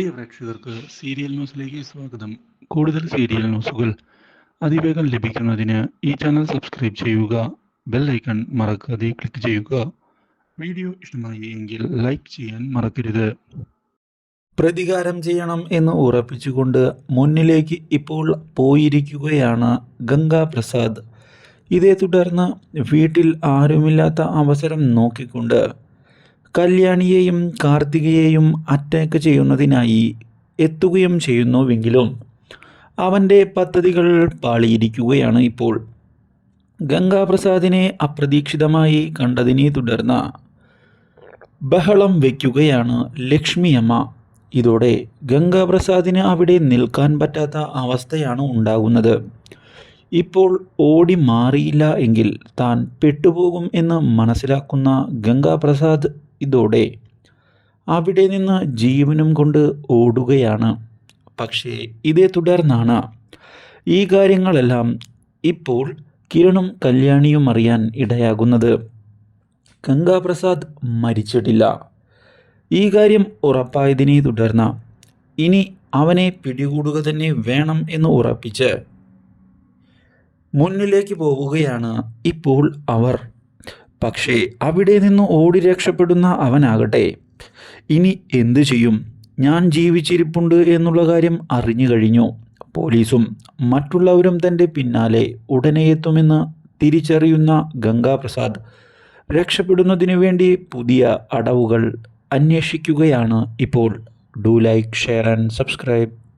പ്രിയ പ്രേക്ഷകർക്ക് സീരിയൽ ന്യൂസിലേക്ക് സ്വാഗതം. കൂടുതൽ സീരിയൽ ന്യൂസുകൾ അതിവേഗം ലഭിക്കുന്നതിന് ഈ ചാനൽ സബ്സ്ക്രൈബ് ചെയ്യുക ബെൽ ഐക്കൺ മറക്കാതെ ക്ലിക്ക് ചെയ്യുക. വീഡിയോ ഇഷ്ടമായി എങ്കിൽ ലൈക്ക് ചെയ്യാൻ മറക്കരുത്. പ്രതികാരം ചെയ്യണം എന്ന് ഉറപ്പിച്ചുകൊണ്ട് മുന്നിലേക്ക് ഇപ്പോൾ പോയിരിക്കുകയാണ് ഗംഗാ പ്രസാദ് ഇതേ തുടർന്ന് വീട്ടിൽ ആരുമില്ലാത്ത അവസരം നോക്കിക്കൊണ്ട് കല്യാണിയെയും കാർത്തികയെയും അറ്റാക്ക് ചെയ്യുന്നതിനായി എത്തുകയും ചെയ്യുന്നുവെങ്കിലും അവന്റെ പദ്ധതികൾ പാളിയിരിക്കുകയാണ് ഇപ്പോൾ. ഗംഗാപ്രസാദിനെ അപ്രതീക്ഷിതമായി കണ്ടതിനെ തുടർന്ന് ബഹളം വയ്ക്കുകയാണ് ലക്ഷ്മിയമ്മ. ഇതോടെ ഗംഗാപ്രസാദിന് അവിടെ നിൽക്കാൻ പറ്റാത്ത അവസ്ഥയാണ് ഉണ്ടാകുന്നത്. ഇപ്പോൾ ഓടി മാറിയില്ല എങ്കിൽ താൻ പെട്ടുപോകും എന്ന് മനസ്സിലാക്കുന്ന ഗംഗാപ്രസാദ് ഇതോടെ അവിടെ നിന്ന് ജീവനും കൊണ്ട് ഓടുകയാണ്. പക്ഷേ ഇതേ തുടർന്നാണ് ഈ കാര്യങ്ങളെല്ലാം ഇപ്പോൾ കിരണും കല്യാണിയും അറിയാൻ ഇടയാകുന്നത്. ഗംഗാപ്രസാദ് മരിച്ചിട്ടില്ല. ഈ കാര്യം ഉറപ്പായതിനെ തുടർന്ന് ഇനി അവനെ പിടികൂടുക തന്നെ വേണം എന്ന് ഉറപ്പിച്ച് മുന്നിലേക്ക് പോവുകയാണ് ഇപ്പോൾ അവർ. പക്ഷേ അവിടെ നിന്ന് ഓടി രക്ഷപ്പെടുന്ന അവനാകട്ടെ. ഇനി എന്തു ചെയ്യും? ഞാൻ ജീവിച്ചിരിപ്പുണ്ട് എന്നുള്ള കാര്യം അറിഞ്ഞു കഴിഞ്ഞു. പോലീസും മറ്റുള്ളവരും തന്റെ പിന്നാലെ ഉടനെ എത്തുമെന്ന് തിരിച്ചറിയുന്ന ഗംഗാപ്രസാദ് രക്ഷപ്പെടുന്നതിനു വേണ്ടി പുതിയ അടവുകൾ അന്വേഷിക്കുകയാണ് ഇപ്പോൾ. Do like share and subscribe.